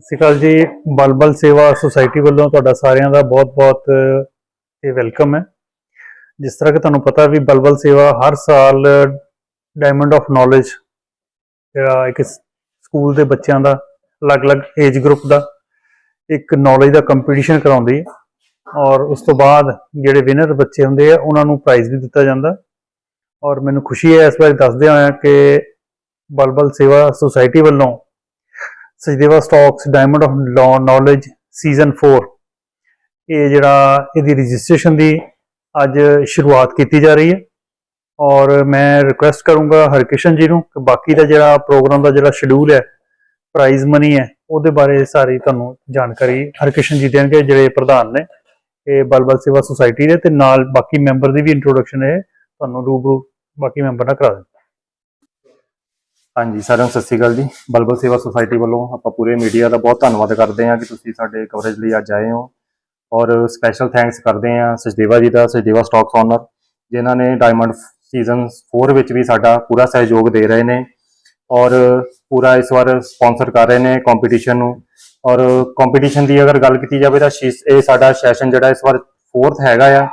ਸਤਿ ਸ਼੍ਰੀ ਅਕਾਲ ਜੀ। ਬਲਬਲ ਸੇਵਾ ਸੁਸਾਇਟੀ ਵੱਲੋਂ ਤੁਹਾਡਾ ਸਾਰਿਆਂ ਦਾ ਬਹੁਤ-ਬਹੁਤ ਇਹ ਵੈਲਕਮ ਹੈ। ਜਿਸ ਤਰ੍ਹਾਂ ਕਿ ਤੁਹਾਨੂੰ ਪਤਾ ਵੀ ਬਲਬਲ ਸੇਵਾ ਹਰ ਸਾਲ ਡਾਇਮੰਡ ਆਫ ਨੌਲੇਜ ਜਿਹੜਾ ਇੱਕ ਸਕੂਲ ਦੇ ਬੱਚਿਆਂ ਦਾ, ਅਲੱਗ-ਅਲੱਗ ਏਜ ਗਰੁੱਪ ਦਾ ਇੱਕ ਨੌਲੇਜ ਦਾ ਕੰਪੀਟੀਸ਼ਨ ਕਰਾਉਂਦੀ ਹੈ। ਔਰ ਉਸ ਤੋਂ ਬਾਅਦ ਜਿਹੜੇ ਵਿਨਰ ਬੱਚੇ ਹੁੰਦੇ ਆ, ਉਹਨਾਂ ਨੂੰ ਪ੍ਰਾਈਜ਼ ਵੀ ਦਿੱਤਾ ਜਾਂਦਾ। ਔਰ ਮੈਨੂੰ ਖੁਸ਼ੀ ਹੈ ਇਸ ਬਾਰੇ ਦੱਸਦੇ ਹੋਇਆ ਕਿ ਬਲਬਲ ਸੇਵਾ ਸੁਸਾਇਟੀ ਵੱਲੋਂ Sachdeva stocks diamond of knowledge season 4 ਇਹ ਜਿਹੜਾ ਇਹਦੀ ਰਜਿਸਟ੍ਰੇਸ਼ਨ ਦੀ ਅੱਜ ਸ਼ੁਰੂਆਤ ਕੀਤੀ ਜਾ ਰਹੀ ਹੈ। ਔਰ ਮੈਂ ਰਿਕੁਐਸਟ ਕਰੂੰਗਾ ਹਰਕਿਸ਼ਨ ਜੀ ਨੂੰ ਕਿ ਬਾਕੀ ਦਾ ਜਿਹੜਾ ਪ੍ਰੋਗਰਾਮ ਦਾ ਜਿਹੜਾ ਸ਼ਡਿਊਲ ਹੈ ਪ੍ਰਾਈਜ਼ ਮਨੀ ਹੈ, ਉਹਦੇ ਬਾਰੇ ਸਾਰੀ ਤੁਹਾਨੂੰ ਜਾਣਕਾਰੀ ਹਰਕਿਸ਼ਨ ਜੀ ਦੇਣਗੇ ਜਿਹੜੇ ਪ੍ਰਧਾਨ ਨੇ। ਇਹ ਬਲਬਲ ਸੇਵਾ ਸੁਸਾਇਟੀ ਦੇ ਤੇ ਨਾਲ ਬਾਕੀ ਮੈਂਬਰ ਦੀ ਵੀ ਇੰਟਰੋਡਕਸ਼ਨ ਹੈ। ਤੁਹਾਨੂੰ ਰੂਬਰੂ ਬਾਕੀ ਮੈਂਬਰ ਨਾਲ ਕਰਾ ਦੇਣ ਹਾਂਜੀ, ਸਾਰਿਆਂ ਨੂੰ ਸਤਿ ਸ਼੍ਰੀ ਅਕਾਲ ਜੀ। ਬਲਬਲ ਸੇਵਾ ਸੁਸਾਇਟੀ ਵੱਲੋਂ ਆਪਾਂ ਪੂਰੇ ਮੀਡੀਆ ਦਾ ਬਹੁਤ ਧੰਨਵਾਦ ਕਰਦੇ ਹਾਂ ਕਿ ਤੁਸੀਂ ਸਾਡੇ ਕਵਰੇਜ ਲਈ ਅੱਜ ਆਏ ਹੋ। ਔਰ ਸਪੈਸ਼ਲ ਥੈਂਕਸ ਕਰਦੇ ਹਾਂ ਸਜਦੇਵਾ ਜੀ ਦਾ ਸਜਦੇਵਾ ਸਟਾਕਸ ਓਨਰ ਜਿਨ੍ਹਾਂ ਨੇ ਡਾਇਮੰਡ ਸੀਜ਼ਨ 4 ਵਿੱਚ ਵੀ ਸਾਡਾ ਪੂਰਾ ਸਹਿਯੋਗ ਦੇ ਰਹੇ ਨੇ ਔਰ ਪੂਰਾ ਇਸ ਵਾਰ ਸਪਾਂਸਰ ਕਰ ਰਹੇ ਨੇ ਕੰਪੀਟੀਸ਼ਨ ਨੂੰ। ਔਰ ਕੰਪੀਟੀਸ਼ਨ ਦੀ ਅਗਰ ਗੱਲ ਕੀਤੀ ਜਾਵੇ ਤਾਂ ਸ਼ੀਸ- ਇਹ ਸਾਡਾ ਸੈਸ਼ਨ ਜਿਹੜਾ ਇਸ ਵਾਰ 4th ਹੈਗਾ ਆ।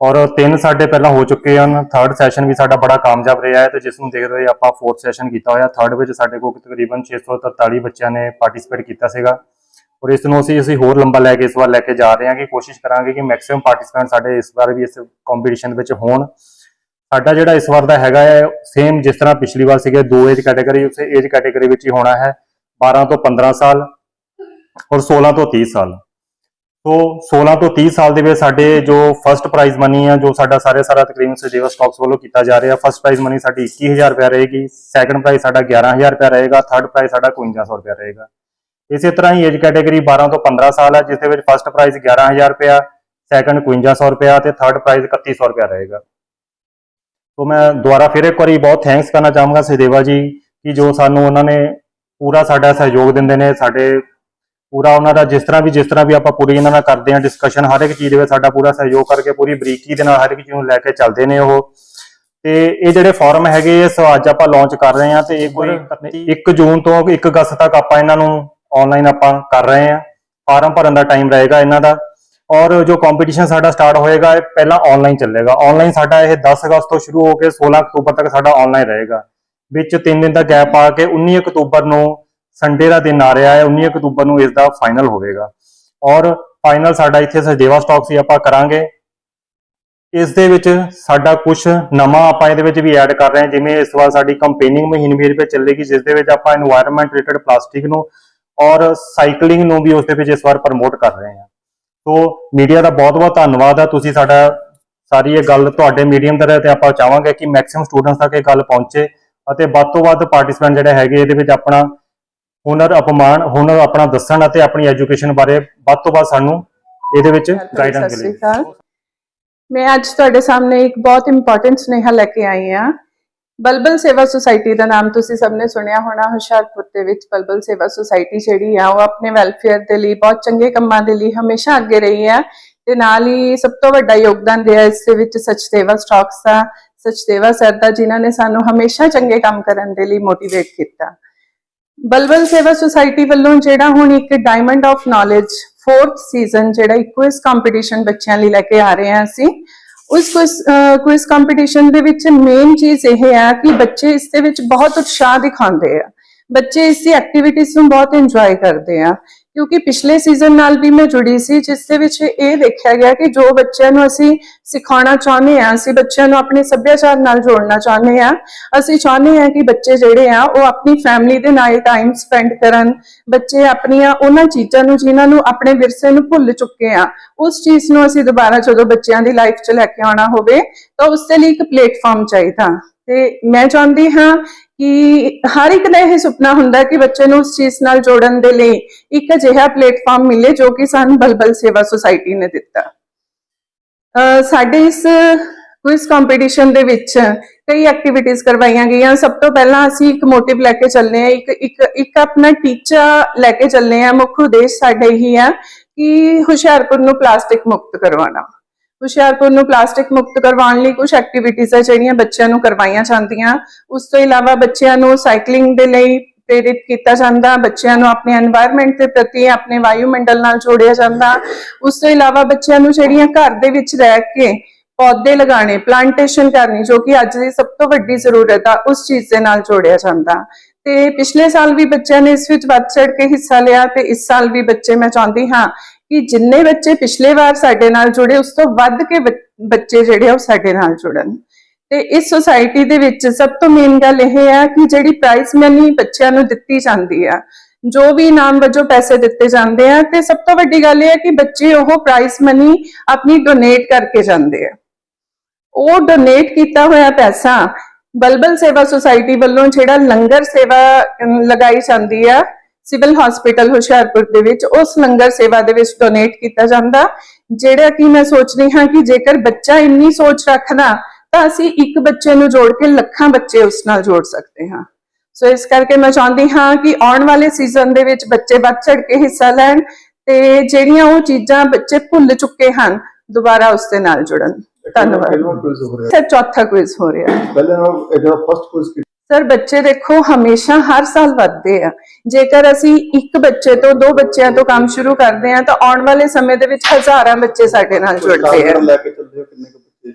ਔਰ ਤਿੰਨ ਸਾਡੇ ਪਹਿਲਾਂ ਹੋ ਚੁੱਕੇ ਹਨ। ਥਰਡ ਸੈਸ਼ਨ ਵੀ ਸਾਡਾ ਬੜਾ ਕਾਮਯਾਬ ਰਿਹਾ ਹੈ ਤੇ ਜਿਸ ਨੂੰ ਦੇਖਦੇ ਹੋਏ ਆਪਾਂ ਫੋਰਥ ਸੈਸ਼ਨ ਕੀਤਾ ਹੋਇਆ। ਥਰਡ ਵਿੱਚ ਸਾਡੇ ਕੋਲ ਤਕਰੀਬਨ 643 ਬੱਚਿਆਂ ਨੇ ਪਾਰਟਿਸਿਪੇਟ ਕੀਤਾ ਸੀਗਾ। ਔਰ ਇਸ ਨੂੰ ਅਸੀਂ ਅਸੀਂ ਹੋਰ ਲੰਬਾ ਲੈ ਕੇ, ਇਸ ਵਾਰ ਲੈ ਕੇ ਜਾ ਰਹੇ ਹਾਂ ਕਿ ਕੋਸ਼ਿਸ਼ ਕਰਾਂਗੇ ਕਿ ਮੈਕਸਿਮਮ ਪਾਰਟਿਸਿਪੈਂਟ ਸਾਡੇ ਇਸ ਵਾਰ ਵੀ ਇਸ ਕੰਪੀਟੀਸ਼ਨ ਵਿੱਚ ਹੋਣ। ਸਾਡਾ ਜਿਹੜਾ ਇਸ ਵਾਰ ਦਾ ਹੈਗਾ ਹੈ ਸੇਮ ਜਿਸ ਤਰ੍ਹਾਂ ਪਿਛਲੀ ਵਾਰ ਸੀਗੇ, ਦੋ ਏਜ ਕੈਟਾਗਰੀ ਉਸੇ ਏਜ ਕੈਟਾਗਰੀ ਵਿੱਚ ਹੀ ਹੋਣਾ ਹੈ। 12 ਤੋਂ 15 ਸਾਲ ਔਰ 16 ਤੋਂ 30 ਸਾਲ। ਸੋ 16 ਤੋਂ 30 ਸਾਲ ਦੇ ਵਿੱਚ ਸਾਡੇ ਜੋ ਫਰਸਟ ਪ੍ਰਾਈਜ਼ ਮਨੀ ਆ, ਜੋ ਸਾਡਾ ਸਾਰੇ ਸਾਰਾ ਤਕਰੀਬਨ ਸਜੀਵਾ ਸਟਾਕਸ ਵੱਲੋਂ ਕੀਤਾ ਜਾ ਰਿਹਾ ਫਰਸਟ ਪ੍ਰਾਈਜ਼ ਮਨੀ ਸਾਡੀ 21000 ਰੁਪਏ ਰਹੇਗੀ ਸੈਕੰਡ ਪ੍ਰਾਈਜ਼ ਸਾਡਾ 11000 ਰੁਪਏ ਰਹੇਗਾ ਥਰਡ ਪ੍ਰਾਈਜ਼ ਸਾਡਾ 5100 ਰੁਪਏ ਰਹੇਗਾ। ਇਸੇ ਤਰ੍ਹਾਂ ਹੀ ਏਜ ਕੈਟਾਗਰੀ 12 ਤੋਂ 15 ਸਾਲ ਹੈ ਜਿਸ ਦੇ ਵਿੱਚ ਫਰਸਟ ਪ੍ਰਾਈਜ਼ 11000 ਰੁਪਏ ਸੈਕੰਡ 5100 ਰੁਪਏ ਤੇ ਥਰਡ ਪ੍ਰਾਈਜ਼ 3100 ਰੁਪਏ ਰਹੇਗਾ। ਸੋ ਮੈਂ ਦੁਬਾਰਾ ਫਿਰ ਇੱਕ ਵਾਰੀ ਬਹੁਤ ਥੈਂਕਸ ਕਰਨਾ ਚਾਹਾਂਗਾ ਸਹਿਦੇਵਾ ਜੀ, ਕਿ ਜੋ ਸਾਨੂੰ ਉਹਨਾਂ ਨੇ ਪੂਰਾ ਸਾਡਾ ਸਹਿਯੋਗ ਦਿੰਦੇ ਨੇ, ਸਾਡੇ ਪੂਰਾ ਉਹਨਾਂ ਦਾ ਜਿਸ ਤਰ੍ਹਾਂ ਵੀ ਜਿਸ ਤਰ੍ਹਾਂ ਵੀ ਆਪਾਂ ਪੂਰੀ ਇਹਨਾਂ ਨਾਲ ਕਰਦੇ ਹਾਂ ਡਿਸਕਸ਼ਨ ਹਰ ਇੱਕ ਚੀਜ਼ ਦੇ ਵਿੱਚ ਸਾਡਾ ਪੂਰਾ ਸਹਿਯੋਗ ਕਰਕੇ ਪੂਰੀ ਬਰੀਕੀ ਦੇ ਨਾਲ ਹਰ ਇੱਕ ਚੀਜ਼ ਨੂੰ ਲੈ ਕੇ ਚੱਲਦੇ ਨੇ ਉਹ। ਤੇ ਇਹ ਜਿਹੜੇ ਫਾਰਮ ਹੈਗੇ ਇਹ ਸੋ ਅੱਜ ਆਪਾਂ ਲਾਂਚ ਕਰ ਰਹੇ ਹਾਂ ਤੇ ਇਹ ਕੋਈ 1 ਜੂਨ ਤੋਂ 1 ਅਗਸਤ ਤੱਕ ਆਪਾਂ ਇਹਨਾਂ ਨੂੰ ਆਨਲਾਈਨ ਆਪਾਂ ਕਰ ਰਹੇ ਹਾਂ। ਫਾਰਮ ਭਰਨ ਦਾ ਟਾਈਮ ਰਹੇਗਾ ਇਹਨਾਂ ਦਾ। ਔਰ ਜੋ ਕੰਪੀਟੀਸ਼ਨ ਸਾਡਾ ਸਟਾਰਟ ਹੋਏਗਾ ਇਹ ਪਹਿਲਾਂ ਆਨਲਾਈਨ ਚੱਲੇਗਾ। ਆਨਲਾਈਨ ਸਾਡਾ ਇਹ 10 ਅਗਸਤ ਤੋਂ ਸ਼ੁਰੂ ਹੋ ਕੇ 16 ਅਕਤੂਬਰ ਤੱਕ ਸਾਡਾ ਆਨਲਾਈਨ ਰਹੇਗਾ। ਵਿੱਚ 3 ਦਿਨ ਦਾ ਗੈਪ ਆ ਕੇ 19 ਅਕਤੂਬਰ ਨੂੰ ਸੰਡੇ ਦਾ ਦਿਨ ਆ ਰਿਹਾ ਹੈ 19 ਅਕਤੂਬਰ ਨੂੰ ਇਸ ਦਾ ਫਾਈਨਲ ਹੋਵੇਗਾ। ਔਰ ਫਾਈਨਲ ਸਾਡਾ ਇੱਥੇ ਸਜੇਵਾ ਸਟਾਕ ਸੀ, ਆਪਾਂ ਕਰਾਂਗੇ। ਇਸ ਦੇ ਵਿੱਚ ਸਾਡਾ ਕੁਝ ਨਵਾਂ ਆਪਾਂ ਇਹਦੇ ਵਿੱਚ ਵੀ ਐਡ ਕਰ ਰਹੇ ਹਾਂ, ਜਿਵੇਂ ਇਸ ਵਾਰ ਸਾਡੀ ਕੰਪੇਨਿੰਗ ਮਹੀਨ ਵੀ ਵਿੱਚ ਚੱਲੇਗੀ, ਜਿਸ ਦੇ ਵਿੱਚ ਆਪਾਂ এনवायरमेंट ਰਿਲੇਟਡ ਪਲਾਸਟਿਕ ਨੂੰ ਔਰ ਸਾਈਕਲਿੰਗ ਨੂੰ ਵੀ ਉਸ ਦੇ ਵਿੱਚ ਇਸ ਵਾਰ ਪ੍ਰਮੋਟ ਕਰ ਰਹੇ ਹਾਂ। ਸੋ ਮੀਡੀਆ ਦਾ ਬਹੁਤ-ਬਹੁਤ ਧੰਨਵਾਦ ਆ, ਤੁਸੀਂ ਸਾਡਾ ਸਾਰੀ ਇਹ ਗੱਲ ਤੁਹਾਡੇ ਮੀਡੀਅਮ ਦੇ ਤੇ ਆਪਾਂ ਚਾਹਾਂਗੇ ਕਿ ਮੈਕਸਿਮਮ ਸਟੂਡੈਂਟਸ ਤੱਕ ਇਹ ਗੱਲ ਪਹੁੰਚੇ ਅਤੇ ਵੱਧ ਤੋਂ ਵੱਧ ਪਾਰਟਿਸਪੈਂਟ ਜਿਹੜੇ ਹੈਗੇ, ਇਹਦੇ ਵਿੱਚ ਆਪਣਾ ਹੁਨਰ ਅਪਮਾਨ ਹੁਨਰ ਆਪਣਾ ਦੱਸਣ ਅਤੇ ਆਪਣੀ ਐਜੂਕੇਸ਼ਨ ਬਾਰੇ ਵੱਧ ਤੋਂ ਵੱਧ ਸਾਨੂੰ ਇਹਦੇ ਵਿੱਚ ਗਾਈਡੈਂਸ ਮਿਲੇ ਮੈਂ ਅੱਜ ਤੁਹਾਡੇ ਸਾਹਮਣੇ ਇੱਕ ਬਹੁਤ ਇੰਪੋਰਟੈਂਟ ਸੁਨੇਹਾ ਲੈ ਕੇ ਆਈ ਹਾਂ। ਬਲਬਲ ਸੇਵਾ ਸੁਸਾਇਟੀ ਦਾ ਨਾਮ ਤੁਸੀਂ ਸਭ ਨੇ ਸੁਣਿਆ ਹੋਣਾ ਹੁਸ਼ਿਆਰਪੁਰ ਦੇ ਵਿੱਚ ਬਲਬਲ ਸੇਵਾ ਸੁਸਾਇਟੀ ਜਿਹੜੀ ਆ ਉਹ ਆਪਣੇ ਵੈਲਫੇਅਰ ਦੇ ਲਈ ਬਹੁਤ ਚੰਗੇ ਕੰਮਾਂ ਦੇ ਲਈ ਹਮੇਸ਼ਾ ਅੱਗੇ ਰਹੀ ਹੈ ਤੇ ਨਾਲ ਹੀ ਸਭ ਤੋਂ ਵੱਡਾ ਯੋਗਦਾਨ ਰਿਹਾ ਇਸ ਦੇ ਵਿੱਚ ਸਚਦੇਵਾ ਸਟਾਕਸ ਦਾ ਸਚਦੇਵਾ ਸਰ ਦਾ ਜਿਨ੍ਹਾਂ ਨੇ ਸਾਨੂੰ ਹਮੇਸ਼ਾ ਚੰਗੇ ਕੰਮ ਕਰਨ ਦੇ ਲਈ ਮੋਟੀਵੇਟ ਕੀਤਾ। ਬਲਬਲ ਸੇਵਾ ਸੁਸਾਇਟੀ ਵੱਲੋਂ ਜਿਹੜਾ ਹੁਣ ਇੱਕ diamond of knowledge 4th season ਜਿਹੜਾ ਕੁਇਜ਼ ਕੰਪੀਟੀਸ਼ਨ ਬੱਚਿਆਂ ਲਈ ਲੈ ਕੇ ਆ ਰਹੇ ਹਾਂ ਅਸੀਂ। ਉਸ ਕੁਇਜ਼ ਕੰਪੀਟੀਸ਼ਨ ਦੇ ਵਿੱਚ ਮੇਨ ਚੀਜ਼ ਇਹ ਹੈ ਕਿ ਬੱਚੇ ਇਸ ਦੇ ਵਿੱਚ ਬਹੁਤ ਉਤਸ਼ਾਹ ਦਿਖਾਉਂਦੇ ਆ। ਬੱਚੇ ਇਸ ਦੀ ਐਕਟੀਵਿਟੀਜ਼ ਨੂੰ ਬਹੁਤ ਇੰਜੋਏ ਕਰਦੇ ਆ। ਕਿਉਂਕਿ ਪਿਛਲੇ ਸੀਜ਼ਨ ਨਾਲ ਵੀ ਮੈਂ ਜੁੜੀ ਸੀ, ਜਿਸ ਦੇ ਵਿੱਚ ਇਹ ਦੇਖਿਆ ਗਿਆ ਕਿ ਜੋ ਬੱਚਿਆਂ ਨੂੰ ਅਸੀਂ ਸਿਖਾਉਣਾ ਚਾਹੁੰਦੇ ਆ ਅਸੀਂ ਬੱਚਿਆਂ ਨੂੰ ਆਪਣੇ ਸੱਭਿਆਚਾਰ ਨਾਲ ਜੋੜਨਾ ਚਾਹੁੰਦੇ ਆ ਅਸੀਂ ਚਾਹੁੰਦੇ ਆ ਕਿ ਬੱਚੇ ਜਿਹੜੇ ਆ, ਉਹ ਆਪਣੀ ਫੈਮਿਲੀ ਦੇ ਨਾਲ ਟਾਈਮ ਸਪੈਂਡ ਕਰਨ, ਬੱਚੇ ਆਪਣੀਆਂ ਉਹਨਾਂ ਚੀਜ਼ਾਂ ਨੂੰ ਜਿਨ੍ਹਾਂ ਨੂੰ ਆਪਣੇ ਵਿਰਸੇ ਨੂੰ ਭੁੱਲ ਚੁੱਕੇ ਆ, ਉਸ ਚੀਜ਼ ਨੂੰ ਅਸੀਂ ਦੁਬਾਰਾ ਜਦੋਂ ਬੱਚਿਆਂ ਦੀ ਲਾਈਫ 'ਚ ਲੈ ਕੇ ਆਉਣਾ ਹੋਵੇ, ਤਾਂ ਉਸ ਦੇ ਲਈ ਇੱਕ ਪਲੇਟਫਾਰਮ ਚਾਹੀਦਾ। ਤੇ ਮੈਂ ਚਾਹੁੰਦੀ ਹਾਂ ਕਿ ਹਰ ਇੱਕ ਦਾ ਇਹ ਸੁਪਨਾ ਹੁੰਦਾ ਕਿ ਬੱਚੇ ਨੂੰ ਉਸ ਚੀਜ਼ ਨਾਲ ਜੋੜਨ ਦੇ ਲਈ ਇੱਕ ਅਜਿਹਾ ਪਲੇਟਫਾਰਮ ਮਿਲੇ ਜੋ ਕਿ ਸਾਨੂੰ ਬਲਬਲ ਸੇਵਾ ਸੁਸਾਇਟੀ ਨੇ ਦਿੱਤਾ। ਸਾਡੇ ਇਸ ਕੁਇਜ਼ ਕੰਪੀਟੀਸ਼ਨ ਦੇ ਵਿੱਚ ਕਈ ਐਕਟੀਵਿਟੀਜ਼ ਕਰਵਾਈਆਂ ਗਈਆਂ। ਸਭ ਤੋਂ ਪਹਿਲਾਂ ਅਸੀਂ ਇੱਕ ਮੋਟਿਵ ਲੈ ਕੇ ਚੱਲਨੇ ਆ ਇੱਕ ਇੱਕ ਇੱਕ ਆਪਣਾ ਟੀਚਾ ਲੈ ਕੇ ਚੱਲਨੇ ਆ ਮੁੱਖ ਉਦੇਸ਼ ਸਾਡਾ ਇਹੀ ਆ ਕਿ ਹੁਸ਼ਿਆਰਪੁਰ ਨੂੰ ਪਲਾਸਟਿਕ ਮੁਕਤ ਕਰਵਾਉਣਾ। ਹੁਸ਼ਿਆਰਪੁਰ ਨੂੰ ਪਲਾਸਟਿਕ ਮੁਕਤ ਕਰਵਾਉਣ ਲਈ ਕੁਝ ਐਕਟੀਵਿਟੀਆਂ ਜਿਹੜੀਆਂ ਬੱਚਿਆਂ ਨੂੰ ਕਰਵਾਈਆਂ ਜਾਂਦੀਆਂ। ਉਸ ਤੋਂ ਇਲਾਵਾ ਬੱਚਿਆਂ ਨੂੰ ਸਾਈਕਲਿੰਗ ਦੇ ਲਈ ਪ੍ਰੇਰਿਤ ਕੀਤਾ ਜਾਂਦਾ, ਬੱਚਿਆਂ ਨੂੰ ਆਪਣੇ এনवायरमेंट ਦੇ ਪ੍ਰਤੀ, ਆਪਣੇ ਵਾਯੂਮੰਡਲ ਨਾਲ ਜੋੜਿਆ ਜਾਂਦਾ। ਉਸ ਤੋਂ ਇਲਾਵਾ ਬੱਚਿਆਂ ਨੂੰ ਜਿਹੜੀਆਂ ਘਰ ਦੇ ਵਿੱਚ ਰਹਿ ਕੇ ਪੌਦੇ ਲਗਾਣੇ ਪਲਾਂਟੇਸ਼ਨ ਕਰਨੀ, ਜੋ ਕਿ ਅੱਜ ਦੀ ਸਭ ਤੋਂ ਵੱਡੀ ਜ਼ਰੂਰਤ ਆ, ਉਸ ਚੀਜ਼ ਦੇ ਨਾਲ ਜੋੜਿਆ ਜਾਂਦਾ। ਤੇ ਪਿਛਲੇ ਸਾਲ ਵੀ ਬੱਚਿਆਂ ਨੇ ਇਸ ਵਿੱਚ ਵੱਧ ਚੜ ਕੇ ਹਿੱਸਾ ਲਿਆ ਤੇ ਇਸ ਸਾਲ ਵੀ ਬੱਚੇ, ਮੈਂ ਚਾਹੁੰਦੀ ਹਾਂ ਕਿ ਜਿੰਨੇ ਬੱਚੇ ਪਿਛਲੇ ਵਾਰ ਸਾਡੇ ਨਾਲ ਜੁੜੇ, ਉਸ ਤੋਂ ਵੱਧ ਕੇ ਬੱਚੇ ਜਿਹੜੇ ਆ ਉਹ ਸਾਡੇ ਨਾਲ ਜੁੜਨ। ਤੇ ਇਸ ਸੁਸਾਇਟੀ ਦੇ ਵਿੱਚ ਸਭ ਤੋਂ ਮੇਨ ਗੱਲ ਇਹ ਹੈ ਕਿ ਜਿਹੜੀ ਪ੍ਰਾਈਜ਼ ਮਨੀ ਬੱਚਿਆਂ ਨੂੰ ਦਿੱਤੀ ਜਾਂਦੀ ਆ, ਜੋ ਵੀ ਇਨਾਮ ਵਜੋਂ ਪੈਸੇ ਦਿੱਤੇ ਜਾਂਦੇ ਆ, ਤੇ ਸਭ ਤੋਂ ਵੱਡੀ ਗੱਲ ਇਹ ਹੈ ਕਿ ਬੱਚੇ ਉਹ ਪ੍ਰਾਈਜ਼ ਮਨੀ ਆਪਣੀ ਡੋਨੇਟ ਕਰਕੇ ਜਾਂਦੇ ਆ। ਉਹ ਡੋਨੇਟ ਕੀਤਾ ਹੋਇਆ ਪੈਸਾ ਬਲਬਲ ਸੇਵਾ ਸੁਸਾਇਟੀ ਵੱਲੋਂ ਜਿਹੜਾ ਲੰਗਰ ਸੇਵਾ ਲਗਾਈ ਜਾਂਦੀ ਆ ਸਿਵਲ ਹਸਪੀਟਲ ਹੁਸ਼ਿਆਰਪੁਰ ਦੇ ਵਿੱਚ ਉਸ ਲੰਗਰ ਸੇਵਾ ਦੇ ਵਿੱਚ ਡੋਨੇਟ ਕੀਤਾ ਜਾਂਦਾ। ਜਿਹੜਾ ਕਿ ਮੈਂ ਸੋਚਦੀ ਹਾਂ ਕਿ ਜੇਕਰ ਬੱਚਾ ਇੰਨੀ ਸੋਚ ਰੱਖਦਾ ਤਾਂ ਅਸੀਂ ਇੱਕ ਬੱਚੇ ਨੂੰ ਜੋੜ ਕੇ ਲੱਖਾਂ ਬੱਚੇ ਉਸ ਨਾਲ ਜੋੜ ਸਕਦੇ ਹਾਂ। ਸੋ ਇਸ ਕਰਕੇ ਮੈਂ ਚਾਹੁੰਦੀ ਹਾਂ ਕਿ ਆਉਣ ਵਾਲੇ ਸੀਜ਼ਨ ਦੇ ਵਿੱਚ ਬੱਚੇ ਵੱਧ ਚੜ ਕੇ ਹਿੱਸਾ ਲੈਣ ਤੇ ਜਿਹੜੀਆਂ ਉਹ ਚੀਜ਼ਾਂ ਬੱਚੇ ਭੁੱਲ ਚੁੱਕੇ ਹਨ ਦੁਬਾਰਾ ਉਸ ਦੇ ਨਾਲ ਜੁੜਨ। ਧੰਨਵਾਦ। ਰਿਹਾ। ਸਰ ਚੌਥਾ ਕੁਇਜ਼ ਹੋ ਰਿਹਾ। ਪਹਿਲੇ ਨਾਲ ਇਹ ਜਿਹੜਾ ਫਸਟ ਕੁਇਜ਼ ਸਰ ਬੱਚੇ ਦੇਖੋ ਹਮੇਸ਼ਾ ਹਰ ਸਾਲ ਵੱਧਦੇ ਆ। ਜੇਕਰ ਅਸੀਂ ਇੱਕ ਬੱਚੇ ਤੋਂ ਦੋ ਬੱਚਿਆਂ ਤੋਂ ਕੰਮ ਸ਼ੁਰੂ ਕਰਦੇ ਆ ਤਾਂ ਆਉਣ ਵਾਲੇ ਸਮੇਂ ਦੇ ਵਿੱਚ ਹਜ਼ਾਰਾਂ ਬੱਚੇ ਸਾਡੇ ਨਾਲ ਜੁੜਦੇ ਆ।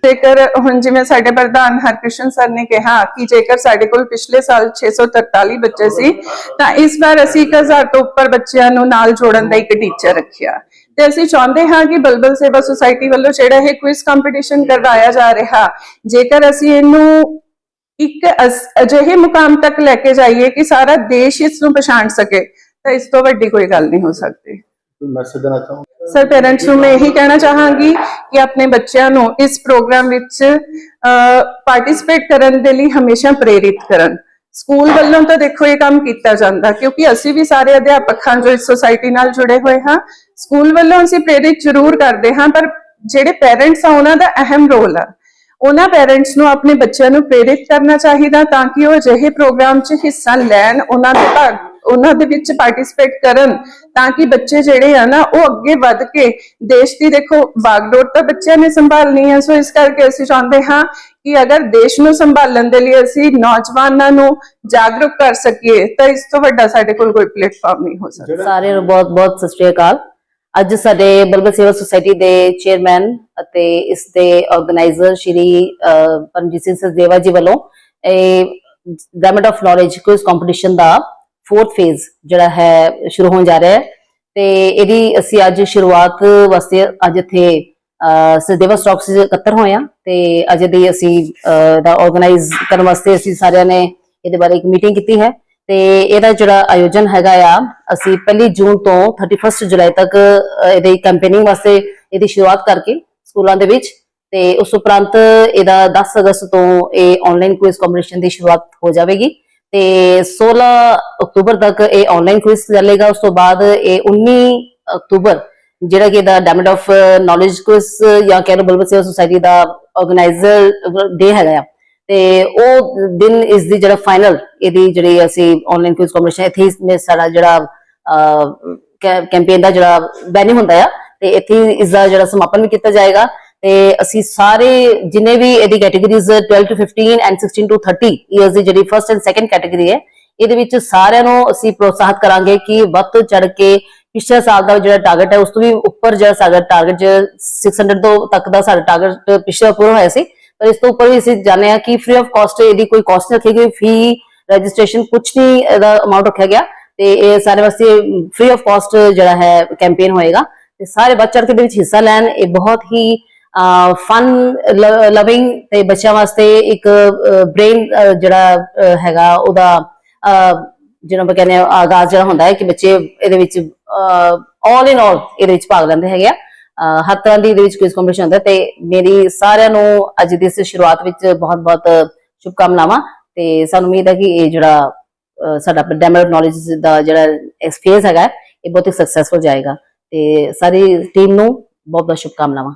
ਜੇਕਰ ਹੁਣ ਜਿਵੇਂ ਸਾਡੇ ਪ੍ਰਧਾਨ ਹਰਕ੍ਰਿਸ਼ਨ ਸਰ ਨੇ ਕਿਹਾ ਕਿ ਜੇਕਰ ਸਾਡੇ ਕੋਲ ਪਿਛਲੇ ਸਾਲ 643 ਬੱਚੇ ਸੀ ਤਾਂ ਇਸ ਵਾਰ ਅਸੀਂ 1000 ਤੋਂ ਉੱਪਰ ਬੱਚਿਆਂ ਨੂੰ ਨਾਲ ਜੋੜਨ ਦਾ ਇੱਕ ਟੀਚਰ ਰੱਖਿਆ। ਤੇ ਅਸੀਂ ਚਾਹੁੰਦੇ ਹਾਂ ਕਿ ਬਲਬਲ ਸੇਵਾ ਸੁਸਾਇਟੀ ਵੱਲੋਂ ਜਿਹੜਾ ਇਹ ਕੁਇਜ਼ ਕੰਪੀਟੀਸ਼ਨ ਕਰਵਾਇਆ ਜਾ ਰਿਹਾ ਜੇਕਰ ਅਸੀਂ ਇਹਨੂੰ ਇੱਕ ਅਜਿਹੇ ਮੁਕਾਮ ਤੱਕ ਲੈ ਕੇ ਜਾਈਏ ਕਿ ਸਾਰਾ ਦੇਸ਼ ਇਸ ਨੂੰ ਪਛਾਣ ਸਕੇ ਤਾਂ ਇਸ ਤੋਂ ਵੱਡੀ ਕੋਈ ਗੱਲ ਨਹੀਂ ਹੋ ਸਕਦੀ। ਮੈਸੇਜ ਦੇਣਾ ਸਰ ਪੇਰੈਂਟਸ ਨੂੰ ਮੈਂ ਇਹੀ ਕਹਿਣਾ ਚਾਹਾਂਗੀ ਕਿ ਆਪਣੇ ਬੱਚਿਆਂ ਨੂੰ ਇਸ ਪ੍ਰੋਗਰਾਮ ਵਿੱਚ ਪਾਰਟਿਸਿਪੇਟ ਕਰਨ ਦੇ ਲਈ ਹਮੇਸ਼ਾ ਪ੍ਰੇਰਿਤ ਕਰਨ। ਸਕੂਲ ਵੱਲੋਂ ਤਾਂ ਦੇਖੋ ਇਹ ਕੰਮ ਕੀਤਾ ਜਾਂਦਾ ਕਿਉਂਕਿ ਅਸੀਂ ਵੀ ਸਾਰੇ ਅਧਿਆਪਕ ਹਾਂ ਜੋ ਇਸ ਸੁਸਾਇਟੀ ਨਾਲ ਜੁੜੇ ਹੋਏ ਹਾਂ ਸਕੂਲ ਵੱਲੋਂ ਅਸੀਂ ਪ੍ਰੇਰਿਤ ਜ਼ਰੂਰ ਕਰਦੇ ਹਾਂ ਪਰ ਜਿਹੜੇ ਪੇਰੈਂਟਸ ਆ ਉਹਨਾਂ ਦਾ ਅਹਿਮ ਰੋਲ ਆ। ਉਹਨਾਂ ਪੇਰੈਂਟਸ ਨੂੰ ਆਪਣੇ ਬੱਚਿਆਂ ਨੂੰ ਪ੍ਰੇਰਿਤ ਕਰਨਾ ਚਾਹੀਦਾ ਤਾਂ ਕਿ ਉਹ ਅਜਿਹੇ ਪ੍ਰੋਗਰਾਮ 'ਚ ਹਿੱਸਾ ਲੈਣ, ਉਹਨਾਂ ਦੇ ਭਾਗ, ਉਹਨਾਂ ਦੇ ਵਿੱਚ ਪਾਰਟਿਸਿਪੇਟ ਕਰਨ ਤਾਂ ਕਿ ਬੱਚੇ ਜਿਹੜੇ ਆ ਨਾ, ਉਹ ਅੱਗੇ ਵੱਧ ਕੇ ਦੇਸ਼ ਦੀ ਦੇਖੋ, ਬਾਗਡੋਰ ਤਾਂ ਬੱਚਿਆਂ ਨੇ ਸੰਭਾਲਣੀ ਹੈ ਸੋ ਇਸ ਕਰਕੇ ਅਸੀਂ ਚਾਹੁੰਦੇ ਹਾਂ ਕਿ ਅਗਰ ਦੇਸ਼ ਨੂੰ ਸੰਭਾਲਣ ਦੇ ਲਈ ਅਸੀਂ ਨੌਜਵਾਨਾਂ ਨੂੰ ਜਾਗਰੂਕ ਕਰ ਸਕੀਏ, ਤਾਂ ਇਸ ਤੋਂ ਵੱਡਾ ਸਾਡੇ ਕੋਲ ਕੋਈ ਪਲੇਟਫਾਰਮ ਨਹੀਂ ਹੋ ਸਕਦਾ। ਸਾਰਿਆਂ ਨੂੰ ਬਹੁਤ ਬਹੁਤ ਸਤਿ ਸ਼੍ਰੀ ਅਕਾਲ। ਅੱਜ ਸਾਡੇ ਬਲਬਲ ਸੇਵਾ ਸੁਸਾਇਟੀ ਦੇ ਚੇਅਰਮੈਨ ਅਤੇ ਇਸ ਦੇ ਆਰਗੇਨਾਈਜ਼ਰ ਸ਼੍ਰੀ ਅਹ, ਪਰਮਜੀਤ ਸਿੰਘ ਸਚਦੇਵਾ ਜੀ ਵੱਲੋਂ ਇਹ diamond of knowledge quiz competition the fourth phase ਜਿਹੜਾ ਹੈ ਸ਼ੁਰੂ ਹੋਣ ਜਾ ਰਿਹਾ ਹੈ। ਤੇ ਇਹਦੀ ਅਸੀਂ ਅੱਜ ਸ਼ੁਰੂਆਤ ਵਾਸਤੇ ਅੱਜ ਇੱਥੇ ਅਹ, ਸਟਾਕਸ ਇਕੱਤਰ ਹੋਏ ਹਾਂ ਤੇ ਅੱਜ ਦੀ ਅਸੀਂ ਅਹ, ਦਾ ਆਰਗੇਨਾਈਜ਼ ਕਰਨ ਵਾਸਤੇ ਅਸੀਂ ਸਾਰਿਆਂ ਨੇ ਇਹਦੇ ਬਾਰੇ ਇੱਕ ਮੀਟਿੰਗ ਕੀਤੀ ਹੈ। ਤੇ ਇਹਦਾ ਜਿਹੜਾ ਆਯੋਜਨ ਹੈਗਾ ਆ ਅਸੀਂ ਪਹਿਲੀ ਜੂਨ ਤੋਂ 31 ਜੁਲਾਈ ਤੱਕ ਇਹਦੀ ਕੈਂਪੇਨਿੰਗ ਵਾਸਤੇ ਇਹਦੀ ਸ਼ੁਰੂਆਤ ਕਰਕੇ ਸਕੂਲਾਂ ਦੇ ਵਿੱਚ ਤੇ ਉਸ ਉਪਰੰਤ ਇਹਦਾ 10 ਅਗਸਤ ਤੋਂ ਇਹ ਆਨਲਾਈਨ ਕੁਇਜ਼ ਕੰਪੀਟੀਸ਼ਨ ਦੀ ਸ਼ੁਰੂਆਤ ਹੋ ਜਾਵੇਗੀ ਤੇ 16 ਅਕਤੂਬਰ ਤੱਕ ਇਹ ਆਨਲਾਈਨ ਕੁਇਜ਼ ਚੱਲੇਗਾ। ਉਸ ਤੋਂ ਬਾਅਦ ਇਹ 19 ਅਕਤੂਬਰ ਜਿਹੜਾ ਕਿ ਦਾ ਡਾਇਮੰਡ ਆਫ ਨੋਲੇਜ ਕੁਇਜ਼ ਜਾਂ ਕਹਿ ਲਓ ਬਲਬਲ ਸੇਵਾ ਸੁਸਾਇਟੀ ਦਾ ਆਰਗੇਨਾਈਜ਼ਰ ਡੇ ਹੈਗਾ ਆ। ਤੇ ਉਹ ਦਿਨ ਇਸ ਦੀ ਜਿਹੜਾ ਫਾਈਨਲ ਇਹਦੀ ਜਿਹੜੀ ਅਸੀਂ ਆਨਲਾਈਨ ਕੁਇਜ਼ ਕੰਪੀਟੀਸ਼ਨ ਇੱਥੇ ਹੀ ਸਾਡਾ ਜਿਹੜਾ ਕੈਂਪੇਨ ਦਾ ਜਿਹੜਾ ਵੈਨਿਊ ਹੁੰਦਾ ਆ ਤੇ ਇੱਥੇ ਹੀ ਇਸ ਦਾ ਜਿਹੜਾ ਸਮਾਪਨ ਵੀ ਕੀਤਾ ਜਾਏਗਾ। ਤੇ ਅਸੀਂ ਸਾਰੇ ਜਿਨੇ ਵੀ ਇਹਦੀ categories 12 to 15 and 16 to 30 years ਦੀ ਜਿਹੜੀ ਫਰਸਟ ਐਂਡ ਸੈਕੰਡ ਕੈਟਾਗਰੀ ਹੈ, ਇਹਦੇ ਵਿੱਚ ਸਾਰਿਆਂ ਨੂੰ ਅਸੀਂ ਪ੍ਰੋਤਸਾਹਿਤ ਕਰਾਂਗੇ ਕਿ ਵੱਧ ਤੋਂ ਚੜ ਕੇ ਪਿਛਲੇ ਸਾਲ ਦਾ ਜਿਹੜਾ ਟਾਰਗੇਟ ਹੈ, ਉਸ ਤੋਂ ਵੀ ਉੱਪਰ ਜਿਹੜਾ ਸਾਡਾ ਟਾਰਗੇਟ 600 ਤੋਂ ਤੱਕ ਦਾ ਸਾਡਾ ਟਾਰਗੇਟ ਪਿਛਲੇ ਪੂਰਾ ਹੋਇਆ ਸੀ, ਪਰ ਇਸ ਤੋਂ ਉੱਪਰ ਵੀ ਅਸੀਂ ਜਾਣਦੇ ਹਾਂ ਕਿ ਫ੍ਰੀ ਆਫ ਕਾਸਟ ਇਹਦੀ ਕੋਈ ਕਾਸਟ ਨਹੀਂ ਰੱਖੀ ਗਈ ਫੀ ਰਜਿਸਟ੍ਰੇਸ਼ਨ ਕੁਝ ਨਹੀਂ ਇਹਦਾ ਅਮਾਉਂਟ ਰੱਖਿਆ ਗਿਆ ਤੇ ਇਹ ਸਾਰੇ ਵਾਸਤੇ ਫ੍ਰੀ ਆਫ ਕਾਸਟ ਜਿਹੜਾ ਹੈ ਕੈਂਪੇਨ ਹੋਏਗਾ। ਤੇ ਸਾਰੇ ਬੱਚੇ ਚੜ੍ਹ ਕੇ ਦੇ ਵਿੱਚ ਹਿੱਸਾ ਲੈਣ ਇਹ ਬਹੁਤ ਹੀ ਫਨ ਲਵਿੰਗ ਤੇ ਬੱਚਿਆਂ ਵਾਸਤੇ ਇੱਕ ਬ੍ਰੇਨ ਜਿਹੜਾ ਹੈਗਾ ਉਹਦਾ ਅਹ, ਆਪਾਂ ਕਹਿੰਦੇ ਆ ਆਗਾਜ਼ ਜਿਹੜਾ ਹੁੰਦਾ ਹੈ ਕਿ ਬੱਚੇ ਇਹਦੇ ਵਿੱਚ ਆਲ ਇਨ ਆਲ ਇਹਦੇ ਵਿੱਚ ਭਾਗ ਲੈਂਦੇ ਹੈਗੇ ਆ। ਹਰ ਤਰ੍ਹਾਂ ਦੀ ਇਹਦੇ ਵਿੱਚ ਕੁਇਜ਼ ਕੰਪੀਟੀਸ਼ਨ ਹੁੰਦਾ ਤੇ ਮੇਰੀ ਸਾਰਿਆਂ ਨੂੰ ਅੱਜ ਦੀ ਇਸ ਸ਼ੁਰੂਆਤ ਵਿੱਚ ਬਹੁਤ ਬਹੁਤ ਸ਼ੁਭਕਾਮਨਾਵਾਂ ਤੇ ਸਾਨੂੰ ਉਮੀਦ ਹੈ ਕਿ ਇਹ ਜਿਹੜਾ ਸਾਡਾ ਡੈਮੋ ਨੋਲੇਜ ਦਾ ਜਿਹੜਾ ਇਸ ਫੇਜ਼ ਹੈਗਾ ਇਹ ਬਹੁਤ ਹੀ ਸਕਸੈਸਫੁਲ ਜਾਏਗਾ। ਤੇ ਸਾਰੀ ਟੀਮ ਨੂੰ ਬਹੁਤ ਬਹੁਤ ਸ਼ੁਭਕਾਮਨਾਵਾਂ